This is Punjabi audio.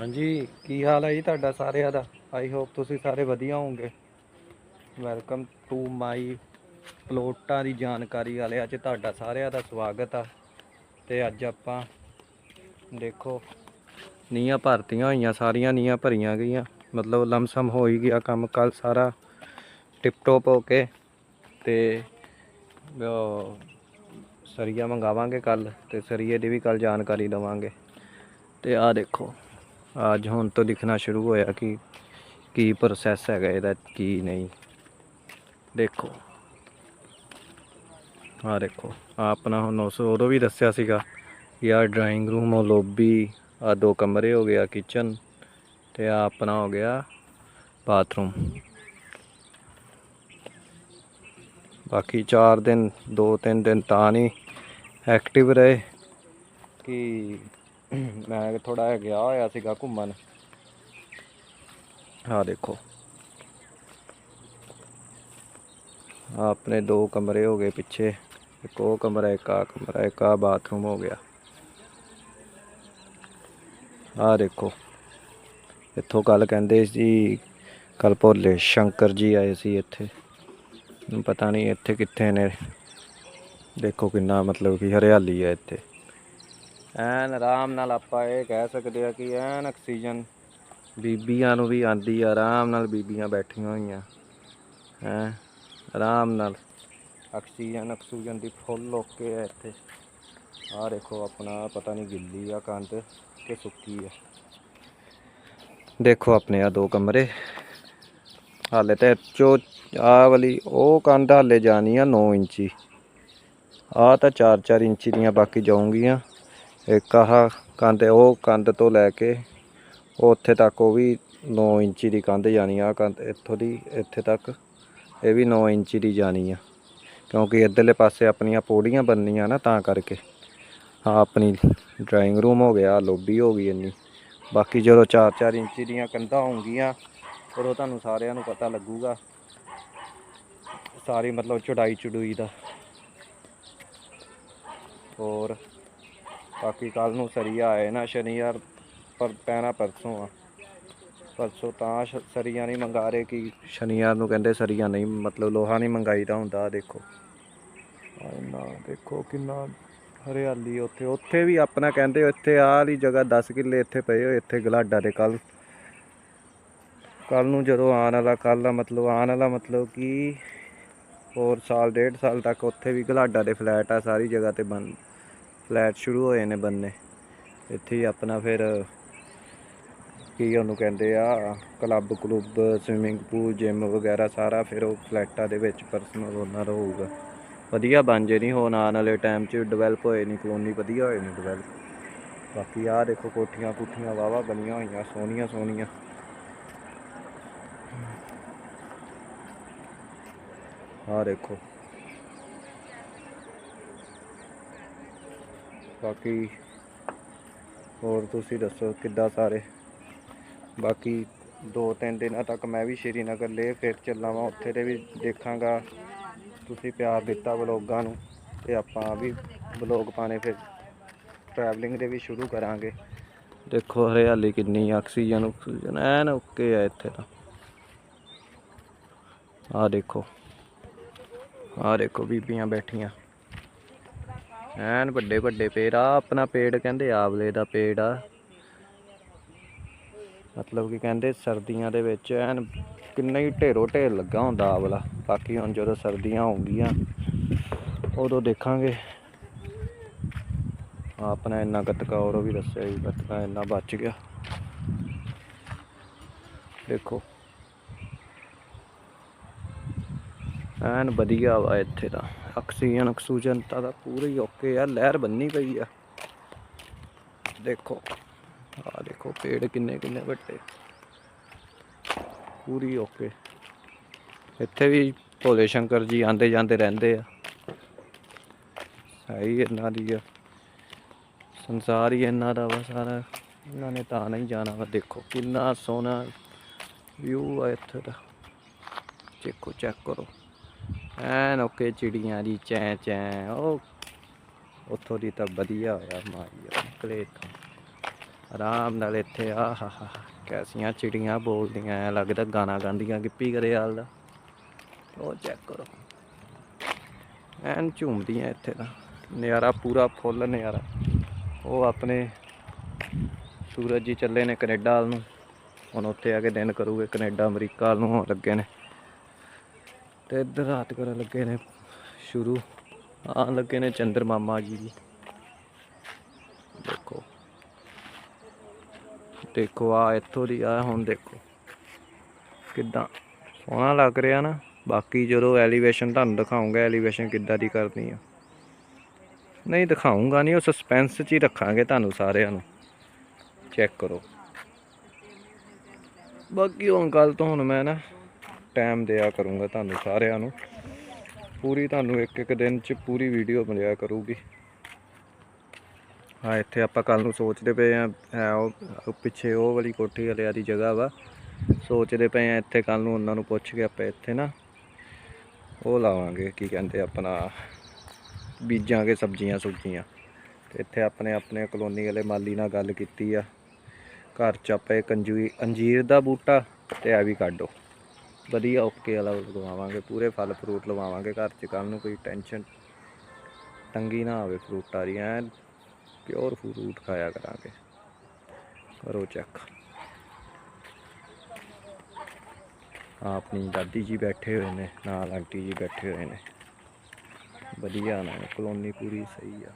ਹਾਂਜੀ, ਕੀ ਹਾਲ ਹੈ ਜੀ ਤੁਹਾਡਾ ਸਾਰਿਆਂ ਦਾ? ਆਈ ਹੋਪ ਤੁਸੀਂ ਸਾਰੇ ਵਧੀਆ ਹੋਵੋਗੇ। ਵੈਲਕਮ ਟੂ ਮਾਈ ਪਲੋਟਾਂ ਦੀ ਜਾਣਕਾਰੀ ਵਾਲੇ ਅੱਜ ਤੁਹਾਡਾ ਸਾਰਿਆਂ ਦਾ ਸਵਾਗਤ ਆ। ਤੇ ਅੱਜ ਆਪਾਂ ਦੇਖੋ ਨੀਆਂ ਭਰਤੀਆਂ ਹੋਈਆਂ, ਸਾਰੀਆਂ ਨੀਆਂ ਭਰੀਆਂ ਗਈਆਂ। ਮਤਲਬ ਲਮਸਮ ਹੋ ਹੀ ਗਿਆ ਕੰਮ ਕੱਲ ਸਾਰਾ ਟਿਪ ਟੋਪ ਹੋ ਕੇ। ਤੇ ਸਰੀਆ ਮੰਗਾਵਾਂਗੇ ਕੱਲ ਤੇ ਸਰੀਏ ਦੀ ਵੀ ਕੱਲ ਜਾਣਕਾਰੀ ਲਵਾਂਗੇ ਤੇ ਆਹ ਦੇਖੋ ਅੱਜ ਹੁਣ ਤੋਂ ਦਿਖਣਾ ਸ਼ੁਰੂ ਹੋਇਆ ਕਿ ਕੀ ਪ੍ਰੋਸੈਸ ਹੈਗਾ ਇਹਦਾ, ਕੀ ਨਹੀਂ। ਦੇਖੋ। ਆਹ ਦੇਖੋ, ਆਹ ਆਪਣਾ ਹੁਣ ਉਸ ਉਦੋਂ ਵੀ ਦੱਸਿਆ ਸੀਗਾ ਕਿ ਆਹ ਡਰਾਇੰਗ ਰੂਮ ਉਹ ਲੋਬੀ ਆ ਦੋ ਕਮਰੇ ਹੋ ਗਿਆ ਕਿਚਨ ਤੇ ਆ ਆਪਣਾ ਹੋ ਗਿਆ ਬਾਥਰੂਮ ਬਾਕੀ 4 ਦਿਨ 2-3 ਦਿਨ ਤਾਂ ਨਹੀਂ ਐਕਟਿਵ ਰਹੇ ਕਿ ਮੈਂ ਥੋੜਾ ਗਿਆ ਹੋਇਆ ਸੀਗਾ ਘੁੰਮਣ। ਆ ਦੇਖੋ। ਆਪਣੇ ਦੋ ਕਮਰੇ ਹੋ ਗਏ ਪਿੱਛੇ। ਇੱਕ ਉਹ ਕਮਰਾ, ਇੱਕ ਆ ਕਮਰਾ, ਇੱਕ ਆ ਬਾਥਰੂਮ ਹੋ ਗਿਆ। ਆ ਦੇਖੋ। ਇੱਥੋਂ ਕੱਲ ਕਹਿੰਦੇ ਸੀ ਕੱਲ ਭੋਲੇ ਸ਼ੰਕਰ ਜੀ ਆਏ ਸੀ ਇੱਥੇ। ਪਤਾ ਨਹੀਂ ਇੱਥੇ ਕਿੱਥੇ ਨੇ। ਦੇਖੋ ਕਿੰਨਾ ਮਤਲਬ ਕਿ ਹਰਿਆਲੀ ਹੈ ਇੱਥੇ। ਐਨ ਆਰਾਮ ਨਾਲ ਆਪਾਂ ਇਹ ਕਹਿ ਸਕਦੇ ਆ ਕਿ ਐਨ ਆਕਸੀਜਨ ਬੀਬੀਆਂ ਨੂੰ ਵੀ ਆਂਦੀ ਆ, ਆਰਾਮ ਨਾਲ ਬੀਬੀਆਂ ਬੈਠੀਆਂ ਹੋਈਆਂ। ਹੈ, ਆਰਾਮ ਨਾਲ। ਆਕਸੀਜਨ ਆਕਸੀਜਨ ਦੀ ਫੁੱਲ ਓਕੇ ਹੈ ਇੱਥੇ। ਆਹ ਦੇਖੋ ਆਪਣਾ, ਪਤਾ ਨਹੀਂ ਗਿੱਲੀ ਆ, ਕੰਧ ਕਿ ਸੁੱਕੀ ਆ। ਦੇਖੋ ਆਪਣੇ ਆ ਦੋ ਕਮਰੇ। ਹਾਲੇ ਤੇ ਚੋ ਆ ਵਾਲੀ, ਉਹ ਕੰਧ ਹਾਲੇ ਜਾਣੀ ਆ 9 ਇੰਚੀ। ਆ ਤਾਂ 4-4 ਇੰਚੀ ਦੀਆਂ ਬਾਕੀ ਜਾਊਂਗੀਆਂ। ਇੱਕ ਆਹ ਕੰਧ, ਉਹ ਕੰਧ ਤੋਂ ਲੈ ਕੇ ਉਹ ਉੱਥੇ ਤੱਕ ਉਹ ਵੀ 9 ਇੰਚੀ ਦੀ ਕੰਧ ਜਾਣੀ ਆ ਕੰਧ ਇੱਥੋਂ ਦੀ, ਇੱਥੇ ਤੱਕ ਇਹ ਵੀ 9 ਇੰਚੀ ਦੀ ਜਾਣੀ ਆ। ਕਿਉਂਕਿ ਇੱਧਰਲੇ ਪਾਸੇ ਆਪਣੀਆਂ ਪੌੜੀਆਂ ਬਣਨੀਆਂ ਨਾ ਤਾਂ ਕਰਕੇ। ਆ ਆਪਣੀ ਡਰਾਇੰਗ ਰੂਮ ਹੋ ਗਿਆ ਲੋਬੀ ਹੋ ਗਈ ਇੰਨੀ। ਬਾਕੀ ਜਦੋਂ 4-4 ਇੰਚੀ ਦੀਆਂ ਕੰਧਾਂ ਹੋਣਗੀਆਂ ਉਹ ਤੁਹਾਨੂੰ ਸਾਰਿਆਂ ਨੂੰ ਪਤਾ ਲੱਗੂਗਾ। ਸਾਰੀ ਮਤਲਬ ਚੜਾਈ ਚੜੂਈ ਦਾ। ਹੋਰ ਬਾਕੀ ਕੱਲ ਨੂੰ ਸਰੀਆ ਆਏ ਨਾ ਸ਼ਨੀਵਾਰ, ਪਰ ਪੈਣਾ ਪਰਸੋਂ ਆ। ਪਰਸੋਂ ਤਾਂ ਸਰੀਆ ਨਹੀਂ ਮੰਗਾ ਰਹੇ ਕਿ ਸ਼ਨੀਵਾਰ ਨੂੰ ਕਹਿੰਦੇ ਸਰੀਆ ਨਹੀਂ, ਮਤਲਬ ਲੋਹਾ ਨਹੀਂ ਮੰਗਾਈਦਾ ਹੁੰਦਾ ਦੇਖੋ। ਆਹ ਇੰਨਾ ਦੇਖੋ ਕਿੰਨਾ ਹਰਿਆਲੀ ਉੱਥੇ। ਉੱਥੇ ਵੀ ਆਪਣਾ ਕਹਿੰਦੇ ਇੱਥੇ ਆਹ ਵਾਲੀ ਜਗ੍ਹਾ 10 ਕਿੱਲੇ ਇੱਥੇ ਪਏ ਹੋਏ, ਇੱਥੇ ਗਲਾਡਾ ਦੇ ਕੱਲ ਕੱਲ ਨੂੰ ਜਦੋਂ ਆਉਣ ਵਾਲਾ ਕੱਲ ਦਾ ਮਤਲਬ, ਆਉਣ ਵਾਲਾ ਮਤਲਬ ਕਿ ਹੋਰ ਸਾਲ, ਡੇਢ ਸਾਲ ਤੱਕ ਉੱਥੇ ਵੀ ਗਲਾਡਾ ਦੇ ਫਲੈਟ ਆ, ਸਾਰੀ ਜਗ੍ਹਾ ਤੇ ਬੰਦ। ਫਲੈਟ ਸ਼ੁਰੂ ਹੋਏ ਨੇ ਬੰਨੇ। ਇੱਥੇ ਹੀ ਆਪਣਾ ਫਿਰ, ਕੀ ਉਹਨੂੰ ਕਹਿੰਦੇ ਆ, club club swimming pool gym ਵਗੈਰਾ ਸਾਰਾ ਫਿਰ ਉਹ ਫਲੈਟਾਂ ਦੇ ਵਿੱਚ ਪਰਸਨਲ ਓਨਰ ਹੋਊਗਾ। ਵਧੀਆ ਬਣ ਜੇ ਨਹੀਂ ਹੋਣ, ਆਉਣ ਵਾਲੇ ਟਾਈਮ 'ਚ ਡਿਵੈਲਪ ਹੋਏ ਨਹੀਂ ਕਲੋਨੀ ਵਧੀਆ ਹੋਏ ਨਹੀਂ ਡਿਵੈਲਪ ਬਾਕੀ ਆਹ ਦੇਖੋ ਕੋਠੀਆਂ ਕੁੱਠੀਆਂ ਵਾਵਾ ਬਣੀਆਂ ਹੋਈਆਂ, ਸੋਹਣੀਆਂ ਸੋਹਣੀਆਂ। ਆਹ ਦੇਖੋ। ਬਾਕੀ ਹੋਰ ਤੁਸੀਂ ਦੱਸੋ ਕਿੱਦਾਂ ਸਾਰੇ? ਬਾਕੀ ਦੋ ਤਿੰਨ ਦਿਨਾਂ ਤੱਕ ਮੈਂ ਵੀ ਸ਼੍ਰੀਨਗਰ ਲੇ ਫਿਰ ਚੱਲਾਂ ਵਾਂ, ਉੱਥੇ ਦੇ ਵੀ ਦੇਖਾਂਗਾ। ਤੁਸੀਂ ਪਿਆਰ ਦਿੱਤਾ ਵਲੋਗਾਂ ਨੂੰ ਤੇ ਆਪਾਂ ਵੀ ਵਲੋਗ ਪਾਣੇ ਫਿਰ ਟਰੈਵਲਿੰਗ ਦੇ ਵੀ ਸ਼ੁਰੂ ਕਰਾਂਗੇ। ਦੇਖੋ ਹਰਿਆਲੀ ਕਿੰਨੀ ਆਕਸੀਜਨ ਆਕਸੀਜਨ ਐਨ ਓਕੇ ਆ ਇੱਥੇ ਤਾਂ। ਆਹ ਦੇਖੋ ਆਹ ਦੇਖੋ ਬੀਬੀਆਂ ਬੈਠੀਆਂ। ਐਨ ਵੱਡੇ ਵੱਡੇ ਪੇੜ ਆ, ਆਪਣਾ ਪੇੜ ਕਹਿੰਦੇ ਆਵਲੇ ਦਾ ਪੇੜ ਆ। ਮਤਲਬ ਕਿ ਕਹਿੰਦੇ ਸਰਦੀਆਂ ਦੇ ਵਿੱਚ ਐਨ ਕਿੰਨਾ ਹੀ ਢੇਰੋ ਢੇਰ ਲੱਗਾ ਹੁੰਦਾ ਆਵਲਾ। ਬਾਕੀ ਹੁਣ ਜਦੋਂ ਸਰਦੀਆਂ ਆਉਂਗੀਆਂ, ਉਦੋਂ ਦੇਖਾਂਗੇ। ਆਪਣਾ ਇੰਨਾ ਗੱਤਕਾ ਹੋਰ ਵੀ ਦੱਸਿਆ ਜੀ, ਗੱਤਕਾ ਇੰਨਾ ਬਚ ਗਿਆ। ਦੇਖੋ। ਐਨ ਵਧੀਆ ਵਾ ਇੱਥੇ ਦਾ ਆਕਸੀਜਨ ਆਕਸੀਜਨ ਤਾਂ ਦਾ ਪੂਰਾ ਓਕੇ ਆ, ਲਹਿਰ ਬੰਨੀ ਪਈ ਆ। ਦੇਖੋ ਆ ਦੇਖੋ, ਪੇੜ ਕਿੰਨੇ ਕਿੰਨੇ ਵੱਡੇ। ਪੂਰੀ ਓਕੇ। ਇੱਥੇ ਵੀ ਭੋਲੇ ਸ਼ੰਕਰ ਜੀ ਆਂਦੇ ਜਾਂਦੇ ਰਹਿੰਦੇ ਆ। ਸਹੀ ਹੀ ਇਹਨਾਂ ਦੀ ਆ। ਸੰਸਾਰ ਹੀ ਇਹਨਾਂ ਦਾ ਵਾ ਸਾਰਾ। ਇਹਨਾਂ ਨੇ ਤਾਂ ਨਹੀਂ ਜਾਣਾ ਵਾ। ਦੇਖੋ, ਕਿੰਨਾ ਸੋਹਣਾ ਵਿਊ ਆ ਇੱਥੇ ਦਾ। ਦੇਖੋ ਚੈੱਕ ਕਰੋ। ਐਨ ਓਕੇ ਚਿੜੀਆਂ ਦੀ ਚੈ ਚੈ, ਉਹ ਉੱਥੋਂ ਦੀ ਤਾਂ ਵਧੀਆ ਹੋਇਆ ਮਾਈ, ਨਿਕਲੇ ਇੱਥੋਂ। ਆਰਾਮ ਨਾਲ ਇੱਥੇ ਆ ਹਾ ਹਾ ਕੈਸੀਆਂ ਚਿੜੀਆਂ ਬੋਲਦੀਆਂ, ਐ ਲੱਗਦਾ ਗਾਣਾ ਗਾਉਂਦੀਆਂ ਗਿੱਪੀ ਗਰੇਵਾਲ ਦਾ। ਉਹ ਚੈੱਕ ਕਰੋ। ਐਨ ਝੂਮਦੀਆਂ ਇੱਥੇ ਦਾ ਨਜ਼ਾਰਾ ਪੂਰਾ ਫੁੱਲ ਨਜ਼ਾਰਾ। ਉਹ ਆਪਣੇ ਸੂਰਜ ਜੀ ਚੱਲੇ ਨੇ ਕੈਨੇਡਾ ਵੱਲ ਨੂੰ। ਹੁਣ ਉੱਥੇ ਆ ਕੇ ਦਿਨ ਕਰੂਗੇ ਕੈਨੇਡਾ, ਅਮਰੀਕਾ ਵੱਲ ਨੂੰ ਲੱਗੇ ਨੇ। ਤੇ ਇੱਧਰ ਰਾਤ ਕਰਨ ਲੱਗੇ ਨੇ ਸ਼ੁਰੂ। ਆਉਣ ਲੱਗੇ ਨੇ ਚੰਦਰ ਮਾਮਾ ਜੀ ਵੀ ਦੇਖੋ। ਦੇਖੋ ਆ ਇੱਥੋਂ ਦੀ ਆ ਹੁਣ ਦੇਖੋ। ਕਿੱਦਾਂ? ਸੋਹਣਾ ਲੱਗ ਰਿਹਾ ਨਾ। ਬਾਕੀ ਜਦੋਂ ਐਲੀਵੇਸ਼ਨ ਤੁਹਾਨੂੰ ਦਿਖਾਉਂਗਾ ਐਲੀਵੇਸ਼ਨ ਕਿੱਦਾਂ ਦੀ ਕਰਨੀ ਆ। ਨਹੀਂ, ਦਿਖਾਉਂਗਾ ਨਹੀਂ, ਉਹ ਸਸਪੈਂਸ 'ਚ ਹੀ ਰੱਖਾਂਗੇ ਤੁਹਾਨੂੰ ਸਾਰਿਆਂ ਨੂੰ। ਚੈੱਕ ਕਰੋ। ਬਾਕੀ ਹੁਣ ਗੱਲ ਤੋਂ ਹੁਣ ਮੈਂ ਨਾ ਟਾਈਮ ਦਿਆ ਕਰੂੰਗਾ ਤੁਹਾਨੂੰ ਸਾਰਿਆਂ ਨੂੰ। ਪੂਰੀ ਤੁਹਾਨੂੰ ਇੱਕ ਇੱਕ ਦਿਨ 'ਚ ਪੂਰੀ ਵੀਡੀਓ ਮਿਲਿਆ ਕਰੂਗੀ। ਹਾਂ, ਇੱਥੇ ਆਪਾਂ ਕੱਲ ਨੂੰ ਸੋਚਦੇ ਪਏ ਆ ਹੈ ਉਹ ਪਿੱਛੇ ਉਹ ਵਾਲੀ ਕੋਠੀ ਵਾਲਿਆਂ ਦੀ ਜਗ੍ਹਾ ਵਾ। ਸੋਚਦੇ ਪਏ ਆ ਇੱਥੇ ਕੱਲ ਨੂੰ ਉਹਨਾਂ ਨੂੰ ਪੁੱਛ ਕੇ ਆਪਾਂ ਇੱਥੇ ਨਾ ਉਹ ਲਾਵਾਂਗੇ, ਕੀ ਕਹਿੰਦੇ ਆਪਣਾ, ਬੀਜਾਂਗੇ ਸਬਜ਼ੀਆਂ ਸੁਬਜ਼ੀਆਂ। ਤੇ ਇੱਥੇ ਆਪਣੇ ਆਪਣੇ ਕਲੋਨੀ ਵਾਲੇ ਮਾਲੀ ਨਾਲ ਗੱਲ ਕੀਤੀ ਆ। ਘਰ ਚ ਆਪਾਂ ਇੱਕ ਅੰਜੂ, ਅੰਜੀਰ ਦਾ ਬੂਟਾ ਤੇ ਆ ਵੀ ਕੱਢੋ ਵਧੀਆ ਓਕੇ ਵਾਲਾ ਲਗਵਾਵਾਂਗੇ ਪੂਰੇ ਫਲ ਫਰੂਟ ਲਵਾਵਾਂਗੇ ਘਰ ਚ ਕੱਲ ਨੂੰ ਕੋਈ ਟੈਨਸ਼ਨ ਤੰਗੀ ਨਾ ਆਵੇ ਫਰੂਟਾਂ ਦੀ ਐਨ ਪਿਓਰ ਫਰੂਟ ਖਾਇਆ ਕਰਾਂਗੇ। ਕਰੋ ਚੈੱਕ ਆਪਣੀ ਦਾਦੀ ਜੀ ਬੈਠੇ ਹੋਏ ਨੇ, ਨਾਲ ਆਂਟੀ ਜੀ ਬੈਠੇ ਹੋਏ ਨੇ। ਵਧੀਆ ਨਾ ਕਲੋਨੀ ਪੂਰੀ ਸਹੀ ਆ।